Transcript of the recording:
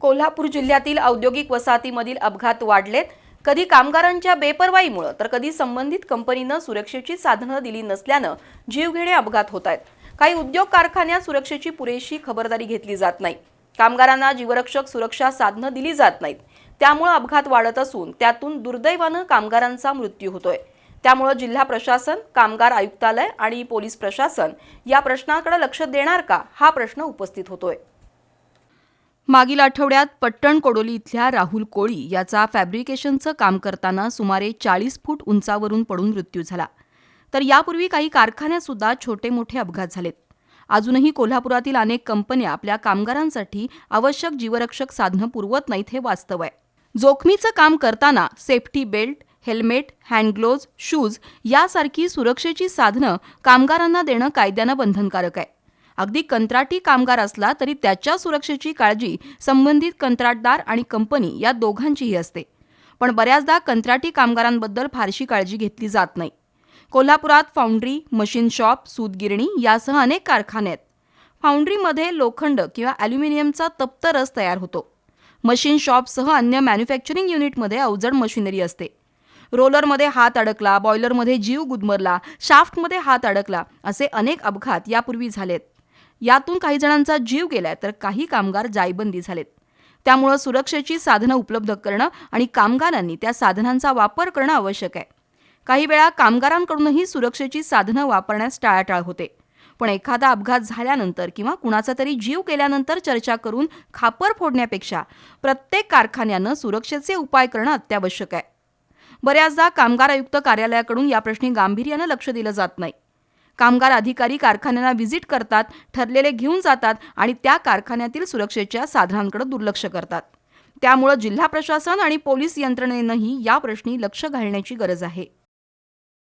कोल्हापूर जिल्ह्यातील औद्योगिक वसाहतीमधील अपघात वाढलेत. कधी कामगारांच्या बेपरवाईमुळं तर कधी संबंधित कंपनीनं सुरक्षेची साधनं दिली नसल्यानं जीवघेणे अपघात होत आहेत. काही उद्योग कारखान्यात सुरक्षेची पुरेशी खबरदारी घेतली जात नाही. कामगारांना जीवरक्षक सुरक्षा साधनं दिली जात नाहीत. त्यामुळं अपघात वाढत असून त्यातून दुर्दैवानं कामगारांचा मृत्यू होतोय. त्यामुळं जिल्हा प्रशासन कामगार आयुक्तालय आणि पोलीस प्रशासन या प्रश्नाकडे लक्ष देणार का हा प्रश्न उपस्थित होतोय. मागील आठवड्यात पट्टण कोडोली इथल्या राहुल कोळी याचा फॅब्रिकेशनचं काम करताना सुमारे चाळीस फूट उंचावरून पडून मृत्यू झाला. तर यापूर्वी काही कारखान्यात सुद्धा छोटे मोठे अपघात झालेत. अजूनही कोल्हापुरातील अनेक कंपन्या आपल्या कामगारांसाठी आवश्यक जीवरक्षक साधनं पुरवत नाहीत हे वास्तव आहे. जोखमीचं काम करताना safety belt helmet hand gloves shoes यासारखी सुरक्षेची साधनं कामगारांना देणं कायद्यानं बंधनकारक आहे. अगदी कंत्राटी कामगार असला तरी त्याच्या सुरक्षेची काळजी संबंधित कंत्राटदार आणि कंपनी या दोघांचीही असते. पण बऱ्याचदा कंत्राटी कामगारांबद्दल फारशी काळजी घेतली जात नाही. कोल्हापुरात फाउंड्री मशीन शॉप सूतगिरणी यासह अनेक कारखाने आहेत. फाउंड्रीमध्ये लोखंड किंवा ॲल्युमिनियमचा तप्त रस तयार होतो. मशीन शॉपसह अन्य मॅन्युफॅक्चरिंग युनिटमध्ये अवजड मशिनरी असते. रोलरमध्ये हात अडकला बॉयलरमध्ये जीव गुदमरला शाफ्टमध्ये हात अडकला असे अनेक अपघात यापूर्वी झालेत. यातून काही जणांचा जीव गेलाय तर काही कामगार जायबंदी झालेत. त्यामुळं सुरक्षेची साधनं उपलब्ध करणं आणि कामगारांनी त्या साधनांचा वापर करणं आवश्यक आहे. काही वेळा कामगारांकडूनही सुरक्षेची साधनं वापरण्यास टाळाटाळ होते. पण एखादा अपघात झाल्यानंतर किंवा कुणाचा तरी जीव गेल्यानंतर चर्चा करून खापर फोडण्यापेक्षा प्रत्येक कारखान्यानं सुरक्षेचे उपाय करणं अत्यावश्यक आहे. बऱ्याचदा कामगार आयुक्त कार्यालयाकडून या प्रश्नी गांभीर्यानं लक्ष दिलं जात नाही. कामगार अधिकारी कारखान्यांना व्हिजिट करतात ठरलेले घेऊन जातात आणि त्या कारखान्यातील सुरक्षेच्या साधनांकडे दुर्लक्ष करतात. त्यामुळं जिल्हा प्रशासन आणि पोलीस यंत्रणेनंही या प्रश्नी लक्ष घालण्याची गरज आहे.